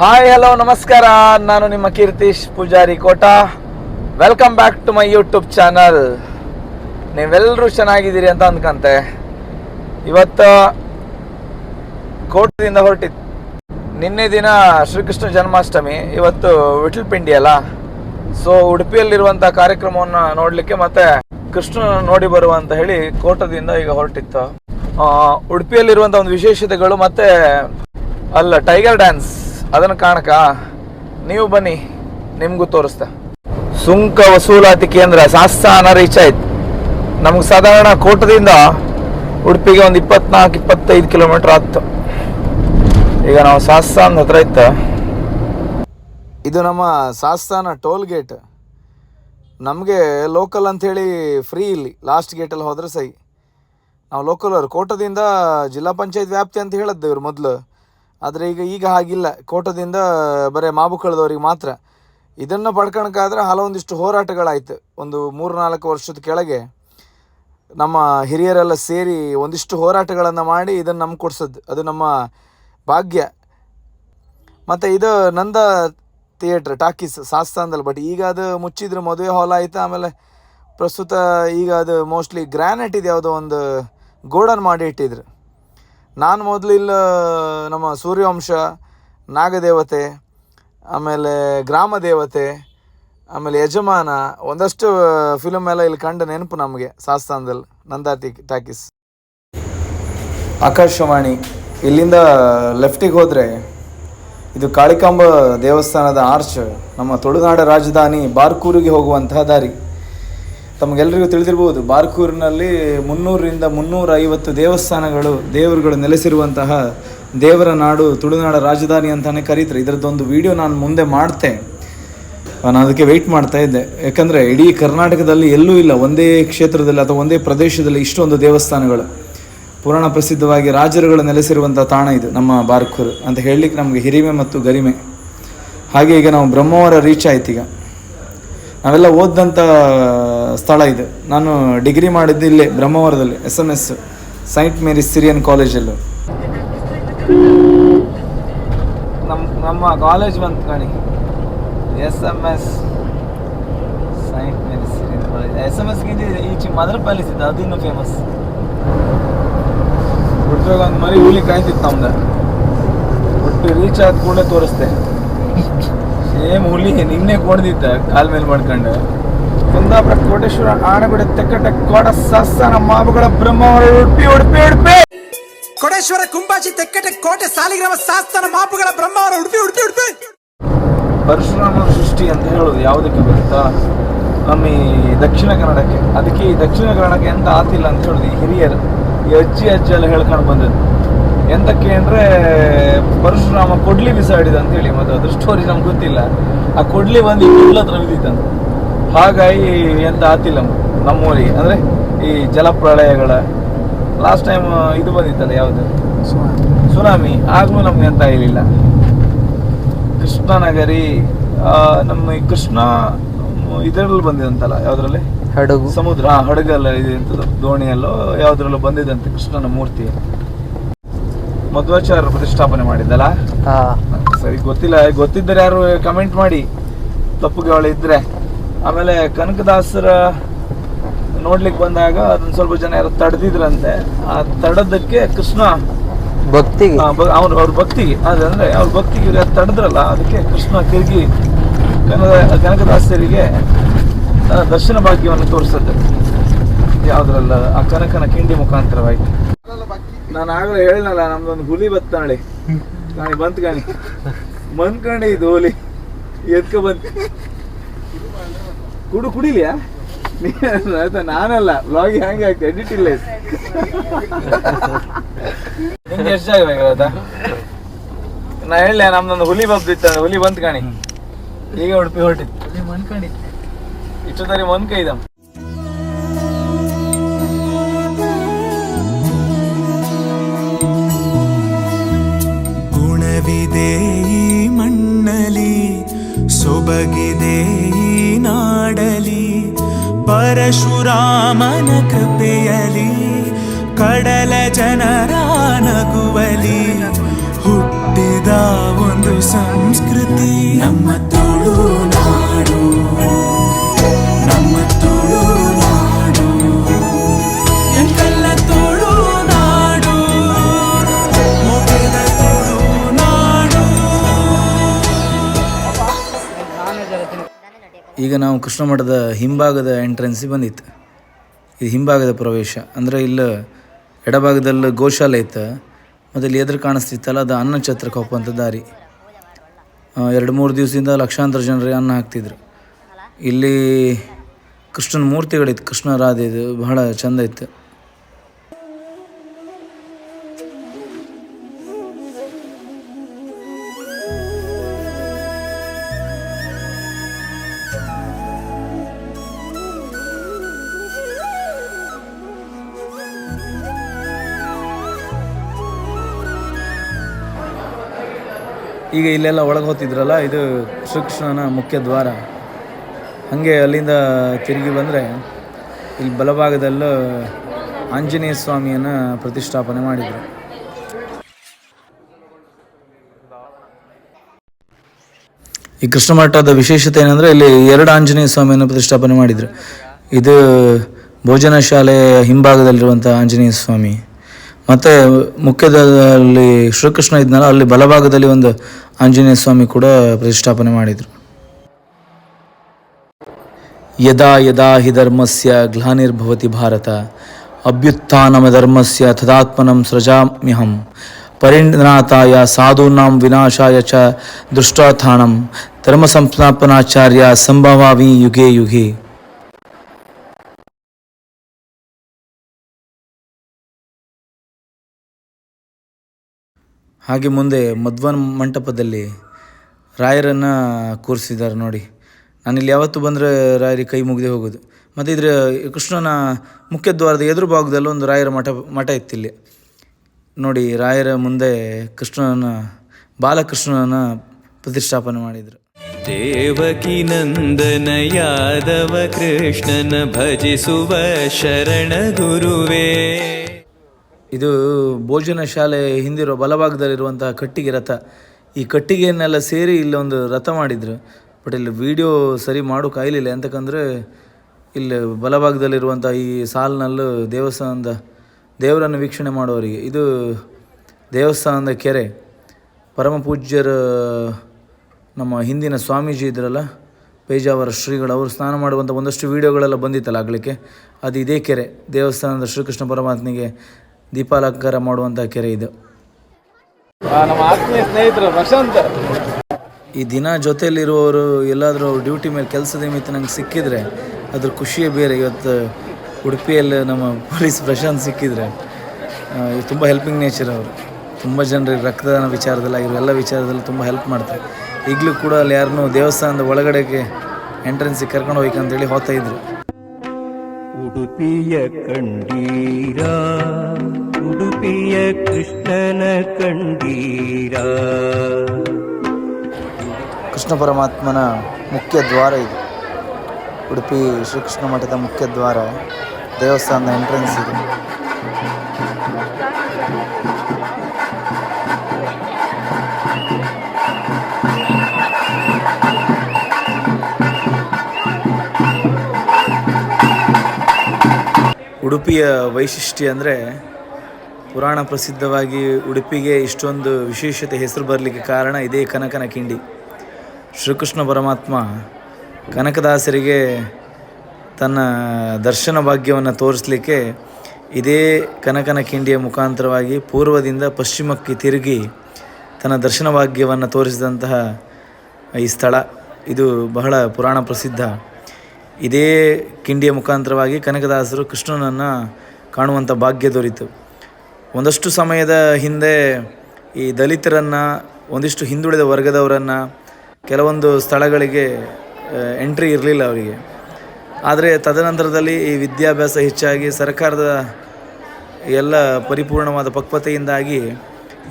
Hi hello ನಮಸ್ಕಾರ. ನಾನು ನಿಮ್ಮ Keertish Poojari Kota. Welcome back to my YouTube channel ನೀವೆಲ್ಲರೂ ಚೆನ್ನಾಗಿದ್ದೀರಿ ಅಂತ ಅಂದ್ಕಂತೆ. ಇವತ್ತು ಕೋಟದಿಂದ ಹೊರಟಿತ್ತು ನಿನ್ನೆ ದಿನ ಶ್ರೀಕೃಷ್ಣ ಜನ್ಮಾಷ್ಟಮಿ, ಇವತ್ತು ವಿಠಲ್ ಪಿಂಡಿ ಅಲ್ಲ. ಸೊ ಉಡುಪಿಯಲ್ಲಿರುವಂಥ ಕಾರ್ಯಕ್ರಮವನ್ನು ನೋಡಲಿಕ್ಕೆ ಮತ್ತೆ ಕೃಷ್ಣ ನೋಡಿ ಬರುವ ಅಂತ ಹೇಳಿ ಕೋಟದಿಂದ ಈಗ ಹೊರಟಿತ್ತು. ಉಡುಪಿಯಲ್ಲಿರುವಂಥ ಒಂದು ವಿಶೇಷತೆಗಳು ಮತ್ತೆ ಅಲ್ಲ ಟೈಗರ್ ಡ್ಯಾನ್ಸ್ ಅದನ್ನು ಕಾಣಕ ನೀವು ಬನ್ನಿ, ನಿಮಗೂ ತೋರಿಸ್ತಾ. ಸುಂಕ ವಸೂಲಾತಿ ಕೇಂದ್ರ ಸಾಸ್ತಾನ ರೀಚ್ ಆಯ್ತು. ನಮ್ಗೆ ಸಾಧಾರಣ ಕೋಟದಿಂದ ಉಡುಪಿಗೆ ಒಂದು ಇಪ್ಪತ್ನಾಲ್ಕು, ಇಪ್ಪತ್ತೈದು ಕಿಲೋಮೀಟರ್ ಆಗ್ತು ಈಗ ನಾವು ಸಾಸ್ತಾನ ಹತ್ರ ಇತ್ತ. ಇದು ನಮ್ಮ ಸಾಸ್ತಾನ ಟೋಲ್ ಗೇಟ್. ನಮಗೆ ಲೋಕಲ್ ಅಂಥೇಳಿ ಫ್ರೀ ಇಲ್ಲಿ, ಲಾಸ್ಟ್ ಗೇಟಲ್ಲಿ ಹೋದ್ರೆ ಸೈ ನಾವು ಲೋಕಲ್ ಅವ್ರು, ಕೋಟದಿಂದ ಜಿಲ್ಲಾ ಪಂಚಾಯತ್ ವ್ಯಾಪ್ತಿ ಅಂತ ಹೇಳದ್ದು ಇವ್ರು ಮೊದಲು. ಆದರೆ ಈಗ ಈಗ ಹಾಗಿಲ್ಲ. ಕೋಟದಿಂದ ಬರೀ ಮಾಬು ಕಳೆದವ್ರಿಗೆ ಮಾತ್ರ. ಇದನ್ನು ಪಡ್ಕೊಳಕ್ಕಾದ್ರೆ ಹಲವೊಂದಿಷ್ಟು ಹೋರಾಟಗಳಾಯಿತು. ಒಂದು ಮೂರು ನಾಲ್ಕು ವರ್ಷದ ಕೆಳಗೆ ನಮ್ಮ ಹಿರಿಯರೆಲ್ಲ ಸೇರಿ ಒಂದಿಷ್ಟು ಹೋರಾಟಗಳನ್ನು ಮಾಡಿ ಇದನ್ನು ನಮ್ಗೆ ಕೊಡ್ಸೋದು. ಅದು ನಮ್ಮ ಭಾಗ್ಯ. ಮತ್ತು ಇದು ನಂದ ಥಿಯೇಟ್ರ್, ಟಾಕೀಸ್, ಸಾಸ್ತಾನದಲ್ಲಿ. ಬಟ್ ಈಗ ಅದು ಮುಚ್ಚಿದ್ರು ಮದುವೆ ಹಾಲ್ ಆಯಿತು. ಆಮೇಲೆ ಪ್ರಸ್ತುತ ಈಗ ಅದು ಮೋಸ್ಟ್ಲಿ ಗ್ರಾನೈಟ್ ಇದೆ ಯಾವುದೋ ಒಂದು ಗೋಡನ್ ಮಾಡಿ ಇಟ್ಟಿದ್ರು. ನಾನು ಮೊದಲು ಇಲ್ಲ ನಮ್ಮ ಸೂರ್ಯವಂಶ, ನಾಗದೇವತೆ, ಆಮೇಲೆ ಗ್ರಾಮ ದೇವತೆ ಆಮೇಲೆ ಯಜಮಾನ, ಒಂದಷ್ಟು ಫಿಲಮ್ ಎಲ್ಲ ಇಲ್ಲಿ ಕಂಡ ನೆನಪು ನಮಗೆ ಸಾಸ್ತಾನದಲ್ಲಿ ನಂದಾ ಟಿ ಟಾಕೀಸ್. ಆಕಾಶವಾಣಿ, ಇಲ್ಲಿಂದ ಲೆಫ್ಟಿಗೆ ಹೋದರೆ, ಇದು ಕಾಳಿಕಾಂಬ ದೇವಸ್ಥಾನದ ಆರ್ಚ್ ನಮ್ಮ ತುಳುನಾಡ ರಾಜಧಾನಿ ಬಾರ್ಕೂರಿಗೆ ಹೋಗುವಂತಹ ದಾರಿ. ತಮಗೆಲ್ಲರಿಗೂ ತಿಳಿದಿರ್ಬೋದು, ಬಾರ್ಕೂರಿನಲ್ಲಿ ಮುನ್ನೂರರಿಂದ ಮುನ್ನೂರ ಐವತ್ತು ದೇವಸ್ಥಾನಗಳು ದೇವರುಗಳು ನೆಲೆಸಿರುವಂತಹ ದೇವರ ನಾಡು ತುಳುನಾಡ ರಾಜಧಾನಿ ಅಂತಲೇ ಕರೀತಾರೆ. ಇದರದ್ದೊಂದು ವಿಡಿಯೋ ನಾನು ಮುಂದೆ ಮಾಡ್ತೆ. ನಾನು ಅದಕ್ಕೆ ವೆಯ್ಟ್ ಮಾಡ್ತಾ ಇದ್ದೆ. ಯಾಕಂದರೆ ಇಡೀ ಕರ್ನಾಟಕದಲ್ಲಿ ಎಲ್ಲೂ ಇಲ್ಲ, ಒಂದೇ ಕ್ಷೇತ್ರದಲ್ಲಿ ಅಥವಾ ಒಂದೇ ಪ್ರದೇಶದಲ್ಲಿ ಇಷ್ಟೊಂದು ದೇವಸ್ಥಾನಗಳು. ಪುರಾಣ ಪ್ರಸಿದ್ಧವಾಗಿ ರಾಜರುಗಳು ನೆಲೆಸಿರುವಂಥ ತಾಣ ಇದು, ನಮ್ಮ ಬಾರ್ಕೂರು ಅಂತ ಹೇಳಲಿಕ್ಕೆ ನಮಗೆ ಹಿರಿಮೆ ಮತ್ತು ಗರಿಮೆ. ಹಾಗೆ ಈಗ ನಾವು ಬ್ರಹ್ಮವರ ರೀಚ್ ಆಯ್ತು ಈಗ ನಾವೆಲ್ಲ ಓದಿದಂಥ ಸ್ಥಳ ಇದು. ನಾನು ಡಿಗ್ರಿ ಮಾಡಿದ್ದು ಇಲ್ಲೇ ಬ್ರಹ್ಮವರದಲ್ಲಿ S M S Saint Mary Syrian ಕಾಲೇಜಲ್ಲೂ ನಮ್ಮ ನಮ್ಮ ಕಾಲೇಜ್ ಬಂತು ಕಾಣಿ S M S Saint Mary Syrian college S M ಎಸ್ಗಿಂತ ಈಚೆ ಮದರ್ ಪ್ಯಾಲೇಸ್ ಇದೆ ಅದು ಇನ್ನೂ ಫೇಮಸ್ ಹುಟ್ಟೋಗ ಒಂದು ಮರಿ ಹುಲಿ ಕಾಯ್ತಿತ್ತು ನಮ್ದು. ಒಟ್ಟು ರೀಚ್ ಆದ ಕೂಡ ತೋರಿಸ್ತೆ. ಸೇಮ್ ಹುಲಿ ನಿನ್ನೆ ಕೊಡ್ದಿತ್ತ, ಕಾಲ್ ಮೇಲೆ ಮಾಡ್ಕೊಂಡು. ಕುಂದಾಪುರ ಕೋಟೇಶ್ವರ ಆಣಗುಡಿ ತೆಕ್ಕಟ ಕೋಟ ಸಸ್ಸನ ಮಾಬುಗಳ ಬ್ರಹ್ಮ ಉಡುಪಿ ಉಡುಪಿ ಉಡುಪಿ. ಕೋಟೇಶ್ವರ ಕುಂಬಾಜಿ ತೆಕ್ಕಟೆ ಕೋಟೆ ಸಾಲಿಗ್ರಾಮ ಸಾಸ್ತನ ಮಾಪುಗಳ ಬ್ರಹ್ಮ ಉಡುಪಿ ಉಡುಪಿ ಉಡುಪಿ. ಪರಶುರಾಮ ಸೃಷ್ಟಿ ಅಂತ ಹೇಳೋದು ಯಾವುದಕ್ಕೆ ಗೊತ್ತಾ? ನಮ್ಮ ಈ ದಕ್ಷಿಣ ಕನ್ನಡಕ್ಕೆ. ಅದಕ್ಕೆ ಈ ದಕ್ಷಿಣ ಕನ್ನಡಕ್ಕೆ ಎಂತ ಆತಿಲ್ಲ ಅಂತ ಹೇಳೋದು ಈ ಹಿರಿಯರು. ಈ ಅಜ್ಜಿ ಅಜ್ಜಿ ಎಲ್ಲ ಹೇಳ್ಕೊಂಡು ಬಂದದ್ದು. ಎಂತಕ್ಕೆ ಅಂದರೆ ಪರಶುರಾಮ ಕೊಡ್ಲಿ ಬಿಸಾಡಿದ ಅಂತ ಹೇಳಿ ಮತ್ತೆ ಅದ್ರ ಸ್ಟೋರಿ ನಮ್ಗೆ ಗೊತ್ತಿಲ್ಲ. ಆ ಕೊಡ್ಲಿ ಬಂದು ಈ ಕುಡ್ಲ ಹತ್ರ ಬಿದ್ದಿತ್ತಂತ ಹಾಗಾಗಿ ಎಂತ ಆತಿಲ್ಲ ನಮ್ಮೂರಿಗೆ. ಅಂದರೆ ಈ ಜಲಪ್ರಳಯಗಳ ಲಾಸ್ಟ್ ಟೈಮ್ ಇದು ಬಂದಿತ್ತಲ್ಲ ಯಾವುದು? ಸುನಾಮಿ. ಆಗಲೂ ನಮ್ಗೆ ಎಂತ ಇರಲಿಲ್ಲ. ಕೃಷ್ಣನಗರಿ ನಮ್ಮ ಈ ಕೃಷ್ಣ ಇದರಲ್ಲಿ ಬಂದಿದಂತಲ್ಲ ಯಾವ್ದ್ರಲ್ಲಿ? ಹಡಗು. ಸಮುದ್ರ ಹಡಗಲ್ಲ ಇದೆ ದೋಣಿಯಲ್ಲೋ ಯಾವ್ದ್ರಲ್ಲೂ ಬಂದಿದಂತೆ ಕೃಷ್ಣನ ಮೂರ್ತಿ. ಮಧ್ವಾಚಾರ್ಯ ಪ್ರತಿಷ್ಠಾಪನೆ ಮಾಡಿದ್ದಲ್ಲ? ಸರಿ ಗೊತ್ತಿಲ್ಲ ಗೊತ್ತಿದ್ದರೆ ಯಾರು ಕಮೆಂಟ್ ಮಾಡಿ. ತಪ್ಪುಗಳು ಇದ್ರೆ ಆಮೇಲೆ ಕನಕದಾಸರ ನೋಡ್ಲಿಕ್ಕೆ ಬಂದಾಗ ಅದನ್ನ ಸ್ವಲ್ಪ ಜನ ಯಾರು ತಡೆದಿದ್ರಂತೆ. ಆ ತಡದಕ್ಕೆ ಕೃಷ್ಣ ಭಕ್ತಿ ಅವ್ರ ಅವ್ರ ಭಕ್ತಿಗೆ. ಅದಂದ್ರೆ ಅವ್ರ ಭಕ್ತಿಗೆ ಇವ್ರು ತಡೆದ್ರಲ್ಲ ಅದಕ್ಕೆ ಕೃಷ್ಣ ತಿರುಗಿ ಕನಕ ಕನಕದಾಸರಿಗೆ ದರ್ಶನ ಭಾಗ್ಯವನ್ನು ತೋರಿಸುತ್ತೆ. ಯಾವ್ದ್ರಲ್ಲ ಆ ಕನಕನ ಕಿಂಡಿ ಮುಖಾಂತರವಾಗಿ. ನಾನು ಆಗಲೇ ಹೇಳಲ್ಲ ನಮ್ದೊಂದು ಹುಲಿ ಬತ್ತಾಳೆ. ನಾನು ಕಾಣಿ ಬಂತು ಕಾಣಿ ಬಂದ್ಕಂಡೆ ಇದು ಹುಲಿ. ಎದ್ಕ ಬಂತು ಕುಡು ಕುಡಿಲಿಯಾ? ನೀನ್ ಆಯ್ತಾ ನಾನಲ್ಲ. ಬ್ಲಾಗ್ ಹೆಂಗೆ ಆಗ್ತದೆ ಎಡಿಟ್ ಇಲ್ಲ ಎಷ್ಟು ಜಾಗ ಬೇಕಾದ ನಾ ಹೇಳ ನಮ್ದೊಂದು ಹುಲಿ ಬಬ್ದಿತ್ತ ಹುಲಿ ಬಂತು ಕಾಣಿ. ಈಗ ಉಡುಪಿ ಹೊರಟಿತ್ತು ಇಷ್ಟು ದಾರಿ ಮನ್ಕ ಇದ ಗುಣವಿದೆ ಈ ಮಣ್ಣಲಿ ಸೊಬಗಿದೆ ಈ ನಾಡಲಿ ಪರಶುರಾಮನ ಕೃಪೆಯಲಿ ಕಡಲ ಜನರ ನಗುವಲಿ. ಹುಟ್ಟಿದ ಒಂದು ಸಂಸ ಸಂಸ್ಕೃತಿ. ನಮ್ಮ ತುಳುನಾಡು ಕೃಷ್ಣ ಮಠದ ಹಿಂಭಾಗದ ಎಂಟ್ರೆನ್ಸಿಗೆ ಬಂದಿತ್ತು. ಇದು ಹಿಂಭಾಗದ ಪ್ರವೇಶ. ಅಂದರೆ ಇಲ್ಲಿ ಎಡಭಾಗದಲ್ಲಿ ಗೋಶಾಲೆ ಇತ್ತು, ಮತ್ತು ಇಲ್ಲಿ ಎದುರು ಕಾಣಿಸ್ತಿತ್ತಲ್ಲ, ಅದು ಅನ್ನ ಛತ್ರಕ್ಕೆ ಹೋಗುವಂಥ ದಾರಿ. ಎರಡು ಮೂರು ದಿವಸದಿಂದ ಲಕ್ಷಾಂತರ ಜನರಿಗೆ ಅನ್ನ ಹಾಕ್ತಿದ್ರು. ಇಲ್ಲಿ ಕೃಷ್ಣನ ಮೂರ್ತಿಗಳಿತ್ತು ಕೃಷ್ಣ ರಾಧೆ ಇದು ಬಹಳ ಚಂದ ಇತ್ತು. ಈಗ ಇಲ್ಲೆಲ್ಲ ಒಳಗೆ ಹೋಗ್ತಿದ್ರಲ್ಲ, ಇದು ಶ್ರೀಕೃಷ್ಣನ ಮುಖ್ಯ ದ್ವಾರ. ಹಾಗೆ ಅಲ್ಲಿಂದ ತಿರುಗಿ ಬಂದರೆ ಇಲ್ಲಿ ಬಲಭಾಗದಲ್ಲೂ ಆಂಜನೇಯ ಸ್ವಾಮಿಯನ್ನು ಪ್ರತಿಷ್ಠಾಪನೆ ಮಾಡಿದರು. ಈ ಕೃಷ್ಣ ಮಠದ ವಿಶೇಷತೆ ಏನಂದರೆ ಇಲ್ಲಿ ಎರಡು ಆಂಜನೇಯ ಸ್ವಾಮಿಯನ್ನು ಪ್ರತಿಷ್ಠಾಪನೆ ಮಾಡಿದರು. ಇದು ಭೋಜನ ಶಾಲೆಯ ಹಿಂಭಾಗದಲ್ಲಿರುವಂಥ ಆಂಜನೇಯ ಸ್ವಾಮಿ. ಮತ್ತು ಮುಖ್ಯದಲ್ಲಿ ಶ್ರೀಕೃಷ್ಣ ಇದ್ನಲ್ಲ, ಅಲ್ಲಿ ಬಲಭಾಗದಲ್ಲಿ ಒಂದು ಆಂಜನೇಯ ಸ್ವಾಮಿ ಕೂಡ ಪ್ರತಿಷ್ಠಾಪನೆ ಮಾಡಿದರು. ಯದಾ ಯದಾ ಹಿ ಧರ್ಮಸ್ಯ ಗ್ಲಾನಿರ್ಭವತಿ ಭಾರತ, ಅಭ್ಯುತ್ಥಾನಮ ಧರ್ಮಸ್ಯ ತದಾತ್ಮನಂ ಸೃಜಾಮ್ಯಹಂ ಪರಿಣಾತಾಯ ಸಾಧೂನಾಂ ವಿನಾಶಾಯ ಚ ದೃಷ್ಟಾಥಾನಂ ಧರ್ಮ ಸಂಸ್ಥಾಪನಾಚಾರ್ಯ ಸಂಭವಾವಿ ಯುಗೆ ಯುಗೆ. ಹಾಗೆ ಮುಂದೆ ಮಧ್ವನ್ ಮಂಟಪದಲ್ಲಿ ರಾಯರನ್ನು ಕೂರಿಸಿದ್ದಾರೆ ನೋಡಿ. ನಾನಿಲ್ಲಿ ಯಾವತ್ತು ಬಂದರೆ ರಾಯರಿಗೆ ಕೈ ಮುಗಿದೆ ಹೋಗೋದು. ಮತ್ತು ಇದ್ರ ಕೃಷ್ಣನ ಮುಖ್ಯ ದ್ವಾರದ ಎದುರು ಭಾಗದಲ್ಲಿ ಒಂದು ರಾಯರ ಮಠ ಮಠ ಇತ್ತಿಲ್ಲಿ. ನೋಡಿ, ರಾಯರ ಮುಂದೆ ಕೃಷ್ಣನ, ಬಾಲಕೃಷ್ಣನ ಪ್ರತಿಷ್ಠಾಪನೆ ಮಾಡಿದರು. ದೇವಕಿ ನಂದನ ಯಾದವ ಕೃಷ್ಣನ ಭಜಿಸುವ ಶರಣ ಗುರುವೇ. ಇದು ಭೋಜನ ಶಾಲೆ ಹಿಂದಿರೋ ಬಲಭಾಗದಲ್ಲಿರುವಂತಹ ಕಟ್ಟಿಗೆ ರಥ. ಈ ಕಟ್ಟಿಗೆಯನ್ನೆಲ್ಲ ಸೇರಿ ಇಲ್ಲಿ ಒಂದು ರಥ ಮಾಡಿದರು. ಬಟ್ ಇಲ್ಲಿ ವಿಡಿಯೋ ಸರಿ ಮಾಡೋ ಕಾಯಿಲಿಲ್ಲ. ಎಂತಕ್ಕಂದ್ರೆ ಇಲ್ಲಿ ಬಲಭಾಗದಲ್ಲಿರುವಂಥ ಈ ಸಾಲಿನಲ್ಲೂ ದೇವಸ್ಥಾನದ ದೇವರನ್ನು ವೀಕ್ಷಣೆ ಮಾಡುವವರಿಗೆ. ಇದು ದೇವಸ್ಥಾನದ ಕೆರೆ. ಪರಮ ಪೂಜ್ಯರ ನಮ್ಮ ಹಿಂದಿನ ಸ್ವಾಮೀಜಿ ಇದ್ರಲ್ಲ, ಪೇಜಾವರ ಶ್ರೀಗಳು, ಅವರು ಸ್ನಾನ ಮಾಡುವಂಥ ಒಂದಷ್ಟು ವೀಡಿಯೋಗಳೆಲ್ಲ ಬಂದಿತ್ತಲ್ಲ ಆಗಲಿಕ್ಕೆ. ಅದು ಇದೇ ಕೆರೆ. ದೇವಸ್ಥಾನದ ಶ್ರೀಕೃಷ್ಣ ಪರಮಾತ್ಮನಿಗೆ ದೀಪಾಲಂಕಾರ ಮಾಡುವಂಥ ಕೆರೆ ಇದು. ನಮ್ಮ ಆತ್ಮೀಯ ಸ್ನೇಹಿತರು ಪ್ರಶಾಂತ್. ಈ ದಿನ ಜೊತೆಯಲ್ಲಿರುವವರು ಎಲ್ಲಾದರೂ ಡ್ಯೂಟಿ ಮೇಲೆ ಕೆಲಸದ ನಿಮಿತ್ತ ನಂಗೆ ಸಿಕ್ಕಿದ್ರೆ ಅದ್ರ ಖುಷಿಯೇ ಬೇರೆ. ಇವತ್ತು ಉಡುಪಿಯಲ್ಲಿ ನಮ್ಮ ಪೊಲೀಸ್ ಪ್ರಶಾಂತ್ ಸಿಕ್ಕಿದ್ರೆ ತುಂಬ ಹೆಲ್ಪಿಂಗ್ ನೇಚರ್ ಅವರು. ತುಂಬ ಜನರಿಗೆ ರಕ್ತದಾನ ವಿಚಾರದಲ್ಲಿ ಆಗಿರೋ ಎಲ್ಲ ವಿಚಾರದಲ್ಲಿ ತುಂಬ ಹೆಲ್ಪ್ ಮಾಡ್ತಾರೆ. ಈಗಲೂ ಕೂಡ ಅಲ್ಲಿ ಯಾರನ್ನೂ ದೇವಸ್ಥಾನದ ಒಳಗಡೆಗೆ ಎಂಟ್ರೆನ್ಸಿಗೆ ಕರ್ಕೊಂಡು ಹೋಯ್ಕೆ ಅಂತೇಳಿ ಹೋಗ್ತಾ ಇದ್ರು. ಉಡುಪಿಯ ಕಂಡೀರ ಉಡುಪಿಯ ಕೃಷ್ಣನ ಕಂಡೀರ. ಕೃಷ್ಣ ಪರಮಾತ್ಮನ ಮುಖ್ಯ ದ್ವಾರ ಇದು. ಉಡುಪಿ ಶ್ರೀಕೃಷ್ಣ ಮಠದ ಮುಖ್ಯ ದ್ವಾರ ದೇವಸ್ಥಾನದ ಎಂಟ್ರೆನ್ಸ್ ಇದು. ಉಡುಪಿಯ ವೈಶಿಷ್ಟ್ಯ ಅಂದರೆ ಪುರಾಣ ಪ್ರಸಿದ್ಧವಾಗಿ ಉಡುಪಿಗೆ ಇಷ್ಟೊಂದು ವಿಶೇಷತೆ ಹೆಸರು ಬರಲಿಕ್ಕೆ ಕಾರಣ ಇದೇ ಕನಕನ ಕಿಂಡಿ. ಶ್ರೀಕೃಷ್ಣ ಪರಮಾತ್ಮ ಕನಕದಾಸರಿಗೆ ತನ್ನ ದರ್ಶನ ಭಾಗ್ಯವನ್ನು ತೋರಿಸಲಿಕ್ಕೆ ಇದೇ ಕನಕನ ಕಿಂಡಿಯ ಮುಖಾಂತರವಾಗಿ ಪೂರ್ವದಿಂದ ಪಶ್ಚಿಮಕ್ಕೆ ತಿರುಗಿ ತನ್ನ ದರ್ಶನ ಭಾಗ್ಯವನ್ನು ತೋರಿಸಿದಂತಹ ಈ ಸ್ಥಳ. ಇದು ಬಹಳ ಪುರಾಣ ಪ್ರಸಿದ್ಧ. ಇದೇ ಕಿಂಡಿಯ ಮುಖಾಂತರವಾಗಿ ಕನಕದಾಸರು ಕೃಷ್ಣನನ್ನು ಕಾಣುವಂಥ ಭಾಗ್ಯ ದೊರೀತು. ಒಂದಷ್ಟು ಸಮಯದ ಹಿಂದೆ ಈ ದಲಿತರನ್ನು, ಒಂದಿಷ್ಟು ಹಿಂದುಳಿದ ವರ್ಗದವರನ್ನು ಕೆಲವೊಂದು ಸ್ಥಳಗಳಿಗೆ ಎಂಟ್ರಿ ಇರಲಿಲ್ಲ ಅವರಿಗೆ. ಆದರೆ ತದನಂತರದಲ್ಲಿ ಈ ವಿದ್ಯಾಭ್ಯಾಸ ಹೆಚ್ಚಾಗಿ ಸರ್ಕಾರದ ಎಲ್ಲ ಪರಿಪೂರ್ಣವಾದ ಪಕ್ವತೆಯಿಂದಾಗಿ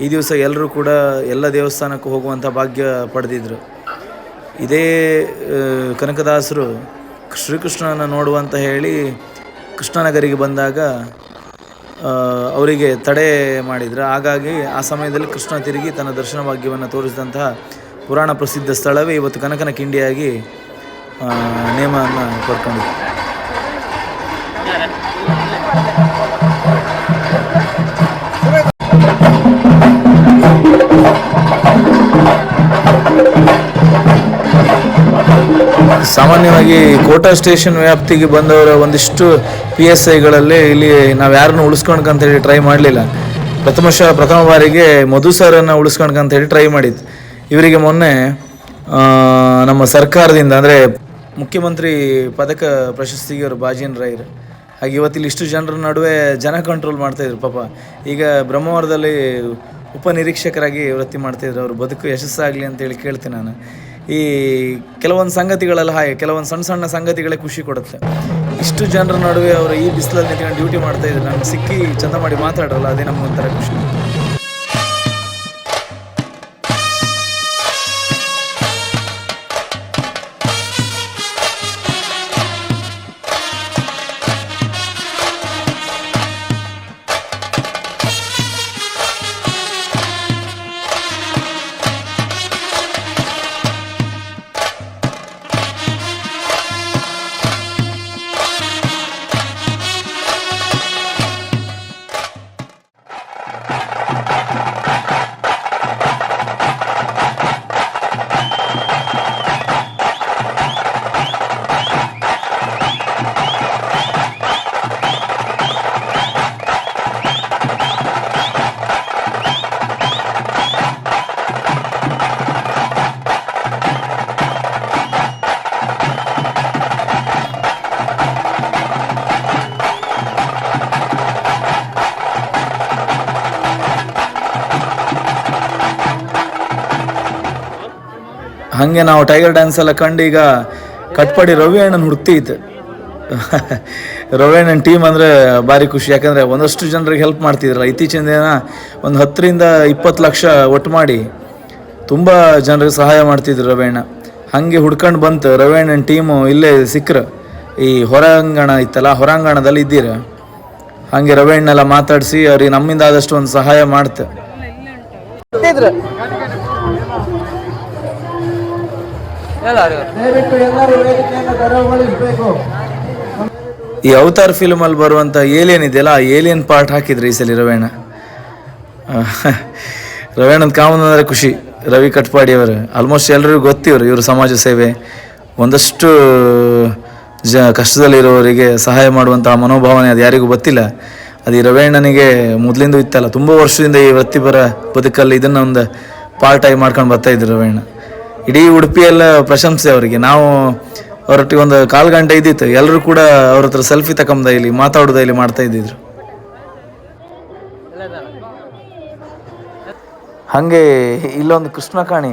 ಈ ದಿವಸ ಎಲ್ಲರೂ ಕೂಡ ಎಲ್ಲ ದೇವಸ್ಥಾನಕ್ಕೂ ಹೋಗುವಂಥ ಭಾಗ್ಯ ಪಡೆದಿದ್ದರು ಇದೇ ಕನಕದಾಸರು ಶ್ರೀಕೃಷ್ಣನ ನೋಡುವಂತ ಹೇಳಿ ಕೃಷ್ಣನಗರಿಗೆ ಬಂದಾಗ ಅವರಿಗೆ ತಡೆ ಮಾಡಿದ್ರು. ಹಾಗಾಗಿ ಆ ಸಮಯದಲ್ಲಿ ಕೃಷ್ಣ ತಿರುಗಿ ತನ್ನ ದರ್ಶನ ಭಾಗ್ಯವನ್ನು ತೋರಿಸಿದಂತಹ ಪುರಾಣ ಪ್ರಸಿದ್ಧ ಸ್ಥಳವೇ ಇವತ್ತು ಕನಕನ ಕಿಂಡಿಯಾಗಿ ನೇಮವನ್ನು ಪಡ್ಕೊಂಡಿದೆ. ಸಾಮಾನ್ಯವಾಗಿ ಕೋಟಾ ಸ್ಟೇಷನ್ ವ್ಯಾಪ್ತಿಗೆ ಬಂದವರ ಒಂದಿಷ್ಟು ಪಿ ಎಸ್ ಐಗಳಲ್ಲಿ ಇಲ್ಲಿ ನಾವು ಯಾರನ್ನು ಉಳಿಸ್ಕೊಂಡ್ಕಂತ ಹೇಳಿ ಟ್ರೈ ಮಾಡಲಿಲ್ಲ. ಪ್ರಥಮ ಶ, ಪ್ರಥಮ ಬಾರಿಗೆ ಮಧು ಸರನ್ನು ಉಳಿಸ್ಕೊಂಡ್ಕಂತ ಹೇಳಿ ಟ್ರೈ ಮಾಡಿದ್ದು. ಇವರಿಗೆ ಮೊನ್ನೆ ನಮ್ಮ ಸರ್ಕಾರದಿಂದ ಅಂದರೆ ಮುಖ್ಯಮಂತ್ರಿ ಪದಕ ಪ್ರಶಸ್ತಿಗೆ ಅವರು ಬಾಜಿನ್ ರೈರ್ ಹಾಗೆ ಇವತ್ತಿಲ್ಲಿ ಇಷ್ಟು ಜನರ ನಡುವೆ ಜನ ಕಂಟ್ರೋಲ್ ಮಾಡ್ತಾಯಿದ್ರು ಪಾಪ. ಈಗ ಬ್ರಹ್ಮಾವರದಲ್ಲಿ ಉಪನಿರೀಕ್ಷಕರಾಗಿ ವೃತ್ತಿ ಮಾಡ್ತಾಯಿದ್ರು. ಅವ್ರ ಬದುಕು ಯಶಸ್ಸಾಗಲಿ ಅಂತೇಳಿ ಕೇಳ್ತೀನಿ ನಾನು. ಈ ಕೆಲವೊಂದು ಸಂಗತಿಗಳೆಲ್ಲ ಹಾಗೆ, ಕೆಲವೊಂದು ಸಣ್ಣ ಸಣ್ಣ ಸಂಗತಿಗಳೇ ಖುಷಿ ಕೊಡುತ್ತೆ. ಇಷ್ಟು ಜನರ ನಡುವೆ ಅವರು ಈ ಬಿಸಿಲಲ್ಲಿ ನಿಂತ್ಕೊಂಡು ಡ್ಯೂಟಿ ಮಾಡ್ತಾ ಇದ್ರು ನಮ್ಗೆ ಸಿಕ್ಕಿ ಚಂದ ಮಾಡಿ ಮಾತಾಡೋಲ್ಲ, ಅದೇ ನಮಗೊಂಥರ ಖುಷಿ. ಹಾಗೆ ನಾವು ಟೈಗರ್ ಡ್ಯಾನ್ಸ್ ಎಲ್ಲ ಕಂಡು ಈಗ ಕಟ್ಪಾಡಿ ರವಿ ಅಣ್ಣನ ಹುಡ್ತಿತ್ತು ರವಿ ಟೀಮ್ ಅಂದರೆ ಭಾರಿ ಖುಷಿ. ಯಾಕಂದರೆ ಒಂದಷ್ಟು ಜನರಿಗೆ ಹೆಲ್ಪ್ ಮಾಡ್ತಿದ್ರಲ್ಲ. ಇತ್ತೀಚಿನ ದಿನ ಒಂದು ಹತ್ತರಿಂದ ಇಪ್ಪತ್ತು ಲಕ್ಷ ಒಟ್ಟು ಮಾಡಿ ತುಂಬ ಜನರಿಗೆ ಸಹಾಯ ಮಾಡ್ತಿದ್ರು ರವಿ ಅಣ್ಣ ಹಾಗೆ ಹುಡ್ಕೊಂಡು ಬಂತು. ರವಿ ಅಣ್ಣನ ಟೀಮು ಇಲ್ಲೇ ಸಿಕ್ಕರು. ಈ ಹೊರಾಂಗಣ ಇತ್ತಲ್ಲ, ಹೊರಾಂಗಣದಲ್ಲಿ ಇದ್ದೀರ. ಹಾಗೆ ರವಿ ಅಣ್ಣೆಲ್ಲ ಮಾತಾಡಿಸಿ ಅವ್ರಿಗೆ ನಮ್ಮಿಂದ ಆದಷ್ಟು ಒಂದು ಸಹಾಯ ಮಾಡ್ತೆ. ಈ ಅವತಾರ್ ಫಿಲ್ಮ್ ಅಲ್ಲಿ ಬರುವಂತ ಏಲಿಯನ್ ಇದೆಯಲ್ಲ, ಆ ಏಲಿಯನ್ ಪಾರ್ಟ್ ಹಾಕಿದ್ರು ಈ ಸಲ ರವೇಣ. ರವೇಣ ಕಾಮನ್ ಅಂದ್ರೆ ಖುಷಿ, ರವಿ ಕಟ್ಪಾಡಿ ಅವರು. ಆಲ್ಮೋಸ್ಟ್ ಎಲ್ಲರಿಗೂ ಗೊತ್ತಿವ್ರು, ಇವರು ಸಮಾಜ ಸೇವೆ. ಒಂದಷ್ಟು, ಜ ಕಷ್ಟದಲ್ಲಿರೋರಿಗೆ ಸಹಾಯ ಮಾಡುವಂಥ ಮನೋಭಾವನೆ ಅದು ಯಾರಿಗೂ ಗೊತ್ತಿಲ್ಲ. ಅದು ಈ ರವೇಣ್ಣನಿಗೆ ಮೊದಲಿಂದ ಇತ್ತಲ್ಲ, ತುಂಬ ವರ್ಷದಿಂದ ಈ ವೃತ್ತಿಪರ ಬದುಕಲ್ಲಿ ಇದನ್ನು ಒಂದು ಪಾರ್ಟ್ ಆಗಿ ಮಾಡ್ಕೊಂಡು ಬರ್ತಾ ಇದ್ರು ರವೇಣ. ಇಡೀ ಉಡುಪಿಯೆಲ್ಲ ಪ್ರಶಂಸೆ ಅವರಿಗೆ. ನಾವು ಅವರೊಟ್ಟಿಗೆ ಒಂದು ಕಾಲು ಗಂಟೆ ಇದ್ದಿತ್ತು. ಎಲ್ಲರೂ ಕೂಡ ಅವ್ರ ಹತ್ರ ಸೆಲ್ಫಿ ತಕೊಂಬ ಇಲ್ಲಿ, ಮಾತಾಡೋದ ಇಲ್ಲಿ ಮಾಡ್ತಾ ಇದ್ದಿದ್ರು. ಹಾಗೆ ಇಲ್ಲೊಂದು ಕೃಷ್ಣ ಕಾಣಿ.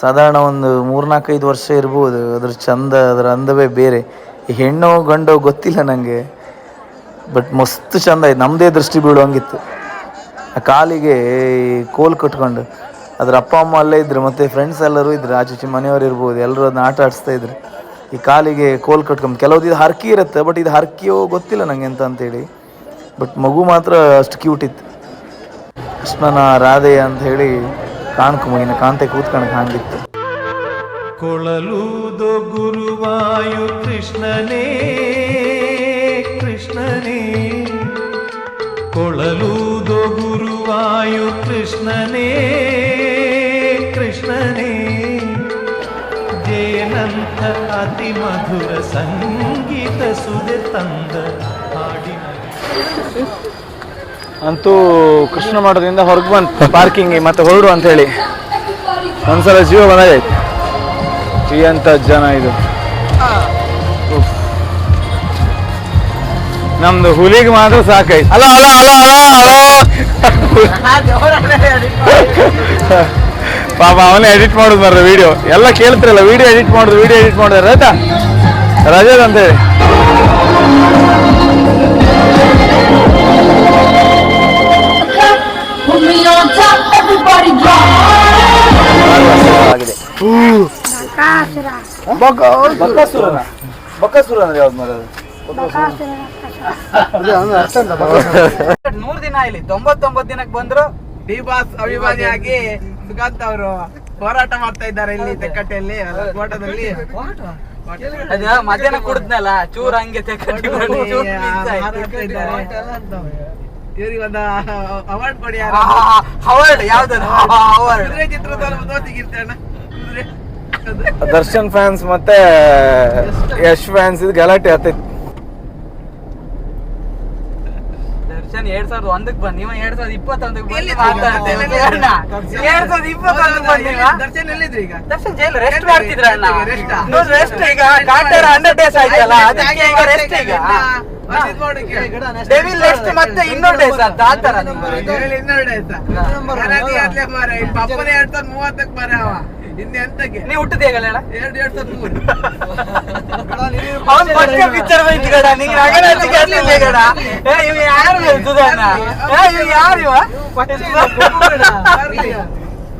ಸಾಧಾರಣ ಒಂದು ಮೂರ್ನಾಲ್ಕೈದು ವರ್ಷ ಇರ್ಬೋದು. ಅದ್ರ ಚಂದ, ಅದರ ಅಂದವೇ ಬೇರೆ. ಹೆಣ್ಣೋ ಗಂಡೋ ಗೊತ್ತಿಲ್ಲ ನನಗೆ ಬಟ್ ಮಸ್ತ್ ಚಂದ ಆಯ್ತು. ನಮ್ಮದೇ ದೃಷ್ಟಿ ಬೀಳುವಂಗಿತ್ತು ಆ ಕಾಲಿಗೆ ಕೋಲ್ ಕಟ್ಕೊಂಡು. ಅದ್ರ ಅಪ್ಪ, ಅಮ್ಮ ಅಲ್ಲೇ ಇದ್ರು, ಮತ್ತೆ ಫ್ರೆಂಡ್ಸ್ ಎಲ್ಲರೂ ಇದ್ರು, ಆಚೆ ಮನೆಯವರು ಇರ್ಬೋದು ಎಲ್ಲರೂ ಅದನ್ನ ಆಟ ಆಡಿಸ್ತಾ ಇದ್ರು. ಈ ಕಾಲಿಗೆ ಕೋಲ್ ಕಟ್ಕೊಂಡು, ಕೆಲವ್ದು ಇದು ಹರ್ಕಿ ಇರುತ್ತೆ ಬಟ್ ಇದು ಹರ್ಕಿಯೋ ಗೊತ್ತಿಲ್ಲ ನಂಗೆ ಎಂತ ಅಂತೇಳಿ ಬಟ್ ಮಗು ಮಾತ್ರ ಅಷ್ಟು ಕ್ಯೂಟ್ ಇತ್ತು. ಕೃಷ್ಣನ ರಾಧೆ ಅಂತ ಹೇಳಿ ಕಾಣ್ಕು ಮಗಿನ ಕಾಂತೆ ಕೂತ್ಕೊಂಡು ಹಂಗಿತ್ತು. ಕೊಳಲೂದು ಗುರುವಾಯು ಕೃಷ್ಣನೇ ಕೃಷ್ಣನೇ. ಕೊಳಲೂದು ಗುರುವಾಯು ಕೃಷ್ಣನೇ. ಕೃಷ್ಣನೇ ಜೇನಂಥ ಅತಿ ಮಧುರ ಸಂಗೀತ ಸುದೆ ತಂದ ಹಾಡಿ. ಅಂತೂ ಕೃಷ್ಣ ಮಾಡೋದ್ರಿಂದ ಹೊರಗೆ ಬಂತು ಪಾರ್ಕಿಂಗ್ ಮತ್ತೆ ಹೊರಡು ಅಂತ ಹೇಳಿ ಒಂದ್ಸಲ ಜೀವ ಬಂದಾಗೈತೆ ಅಂತ ಜನ ಇದು. ನಮ್ದು ಹುಲಿಗೆ ಮಾತ್ರ ಸಾಕೈತೆ hello hello hello hello hello ಪಾಪ ಅವನೇ ಎಡಿಟ್ ಮಾಡೋದು ಮಾರ್ರೆ ವಿಡಿಯೋ ಎಲ್ಲ ಕೇಳ್ತಿರಲ್ಲ ವಿಡಿಯೋ ಎಡಿಟ್ ಮಾಡೋದು ವಿಡಿಯೋ ಎಡಿಟ್ ಮಾಡಿದ್ರೆ ಆಯ್ತಾ? ರಜದ್ ಅಂತೇಳಿ ಬಕಾಸುರ ಅಂದ್ರೆ ಯಾವ್ದು ನೂರ್ ದಿನ ಇಲ್ಲಿ ತೊಂಬತ್ತೊಂಬತ್ತು ದಿನಕ್ಕೆ ಬಂದ್ರು ಡಿ ಬಾಸ್ ಅಭಿಮಾನಿ ಆಗಿ ಅವರು ಹೋರಾಟ ಮಾಡ್ತಾ ಇದ್ದಾರೆ ಇಲ್ಲಿ ತೆಕ್ಕಟ್ಟೆಯಲ್ಲಿ ಕೋಟದಲ್ಲಿ. ಅದ ಮಧ್ಯಾಹ್ನ ಕುಡಿದ್ನಲ್ಲ ಚೂರ್ ಹಂಗೆ ತೆಕ್ಕಟ್ಟಿ. ಇವ್ರಿಗೆ ಒಂದು ಅವಾರ್ಡ್ ಕೊಡಿ ಆ, ಅವಾರ್ಡ್ ಯಾವ್ದದು ಅವಾರ್ಡ್ ಕುದುರೆ ಚಿತ್ರದಲ್ಲಿ ದೋತಿಗಿರ್ತಣ್ಣ ಕುದುರೆ. ದರ್ಶನ್ ಫ್ಯಾನ್ಸ್ ಮತ್ತೆ ಯಶ್ ಫ್ಯಾನ್ಸ್ ಇದು ಗಲಾಟೆ ಆಗ್ತೈತಿ ದರ್ಶನ್ ಎರಡ್ ಸಾವಿರದ ಒಂದಕ್ಕೆ ಬಂದ್ ನೀವ ಎರಡ್ ಸಾವಿರದ ಇಪ್ಪತ್ತೊಂದಕ್ ಬಂದು? ಮಾತಾಡ್ತೇವೆ ಎರಡ್ ಸಾವಿರದ ಇಪ್ಪತ್ತೊಂದಕ್ಕೆ ದರ್ಶನ್ ಎಲ್ಲಿದ್ರಿ ಈಗ? ದರ್ಶನ್ ಜೈಲ್ ರೆಸ್ಟ್ ಮಾಡ್ತಿದ್ರ ಅಣ್ಣ Rest ನೋಡಿ ರೆಸ್ಟ್ ಈಗ ಡಾಕ್ಟರ್ ಹಂಡ್ರೆಡ್ ಡೇಸ್ ಆಯ್ತಲ್ಲ ಅದಕ್ಕೆ ಈಗ ರೆಸ್ಟ್ ಈಗ. ಡೆವಿಲ್ ಮತ್ತೆ ಇನ್ನೊಂದು ಡೇಸ್ ಅಂತ ಆತರ ಹೇಳಿ ಇನ್ನೊಂದು? ಗಣತಿ ಆದ್ಲೆ ಮಾರ್ರೆ, ಈ ಪಪ್ಪನೇ ಎರಡ್ ಸಾವಿರದ ಮೂವತ್ತಕ್ಕೆ ಮಾರ್ರೆ ಅವ. ಇನ್ನು ಎಂತಕ್ಕೆ? ನೀ ಹುಟ್ಟದ ಹೇಗಲ್ಲ ಎರಡು ಎರಡ್ ಸಾವಿರದ ಮೂರು. ಅವ್ನ್ ಪಕ್ಕ ಪಿಕ್ಚರ್ ಬೈತಿ ಗಡ ನಿಂಗೆ ನಗರಾಜಿ ಕೇಳ್ತಿದ್ದೆ ಗಡ ಏ ಇವ್ ಯಾರು ಏ ಇವ್ ಯಾರು ಇವ ಬರ್ಲಿ.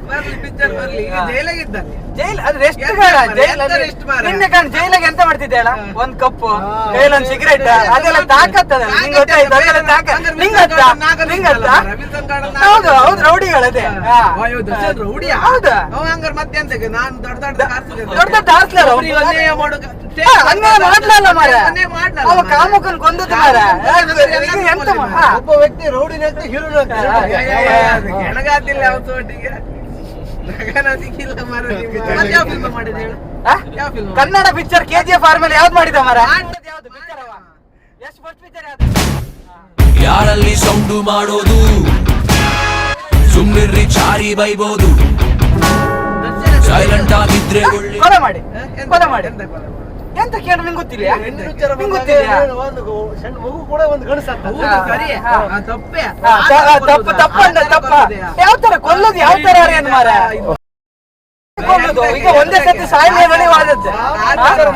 ಬರ್ಲಿ picture ಬರ್ಲಿ. ಈಗ ಜೈಲಾಗಿದ್ದಾನೆ. ಜೈಲ್ ಅದು ರೆಸ್ಟ್ ಜೈಲ್ ಮಾರ್ರೆ? ನಿನ್ನೆ ಕಾಣ್ ಜೈಲಾಗ ಎಂತ ಮಾಡ್ತಿದ್ದೆ ಹೇಳ ಒಂದ್ ಕಪ್ಪು ಒಂದ್ ಸಿಗರೇಟ್ ಅದೆಲ್ಲ ತಾಕತ್ತದ ನಿಂಗ್ ಗೊತ್ತಾಯ್ತು ಅದೆಲ್ಲ ತಾಕತ್ ಹಂಗಾರೆ ನಿಂಗ್ ಗೊತ್ತಾ ನಿಂಗ್ ಗೊತ್ತಾ ಅಲ್ಲ, ಹೌದು ಹೌದು ರೌಡಿಗಳದೆ ರೌಡಿಯಾ? ಹೌದಾ? ಹಂಗಾರೆ ಮತ್ತೆ ಎಂತಕ್ಕೆ? ನಾನ್ ದೊಡ್ಡ ದೊಡ್ಡ. ದೊಡ್ಡ ದೊಡ್ಡ. ಒಬ್ರಿಗೆ ಅನ್ಯಾಯ ಮಾಡ್ಲಲ್ಲ ಮಾಡ್ಲಲ್ಲ ಅವ. ಕಾಮಕನ್ ಎಂತ ಮಾ- ಹಾ. ವ್ಯಕ್ತಿ ರೌಡಿನಂತೆ ಹೀರೋ ಎಣಗಾದಿಲ್ಲ ಅವತ್ತು ಒಟ್ಟಿಗೆ Kannada picture K G F ಆರ್ಮೇಲೆ ಯಾವ್ದು ಮಾಡಿದ ಮರ ಯಾರಲ್ಲಿ ಸೌಂಡು ಮಾಡೋದು? ಸುಮ್ನಿರ್ರಿ ಚಾರಿ ಬೈಬೋದು. ಸೈಲೆಂಟ್ ಆಗಿದ್ರೆ ಒಳ್ಳೆ ಕೊಲೆ ಮಾಡಿ. ಕೊಲೆ ಮಾಡಿ? ಎಂತ ಕೇಳ ನಿಂಗೆ ಗೊತ್ತಿಲ್ಲ ನಿಂಗೆ ಗೊತ್ತಿಲ್ಲ ಹೌದು, ಸರಿ. ಹಾ. ಆ, ತಪ್ಪೇ. ತಪ್ಪು ಕೊಲ್ಲುದಾ? ತಪ್ಪು? ಯಾವ ತರ ಕೊಲ್ಲೋದು ಯಾವ ತರ ಏನ್ ಮಾರ ಈಗ ಒಂದೇ ಸತಿ ಸಾಯಿಲೆ ಮನೆ ವಾದದ್ದು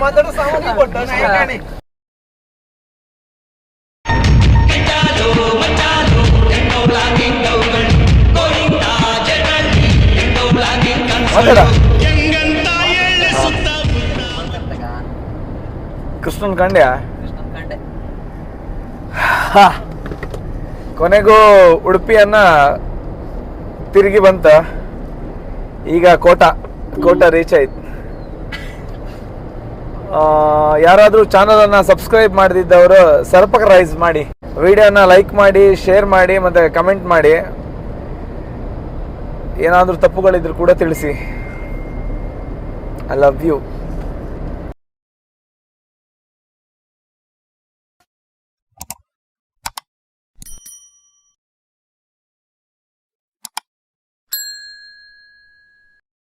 ಮಾತಾಡೋ ಸಾಮಾನ್ಯ ಕೊಟ್ಟು ಮಾತಾಡ ಕೃಷ್ಣನ್ ಕಂಡ್ಯಾ? ಹಾ. ಕೊನೆಗೂ ಉಡುಪಿಯನ್ನ ತಿರುಗಿ ಬಂತ. ಈಗ ಕೋಟ ಕೋಟ ರೀಚ್ ಆಯ್ತು. ಯಾರಾದರೂ ಯಾರಾದ್ರೂ ಚಾನಲ್ ಅನ್ನ ಸಬ್ಸ್ಕ್ರೈಬ್ ಮಾಡದಿದ್ದವರು ಸರ್ಪಕರೈಸ್ ಮಾಡಿ. ವಿಡಿಯೋನ ಲೈಕ್ ಮಾಡಿ ಶೇರ್ ಮಾಡಿ ಮತ್ತೆ ಕಮೆಂಟ್ ಮಾಡಿ. ಏನಾದರೂ ತಪ್ಪುಗಳಿದ್ರು ಕೂಡ ತಿಳಿಸಿ. I love you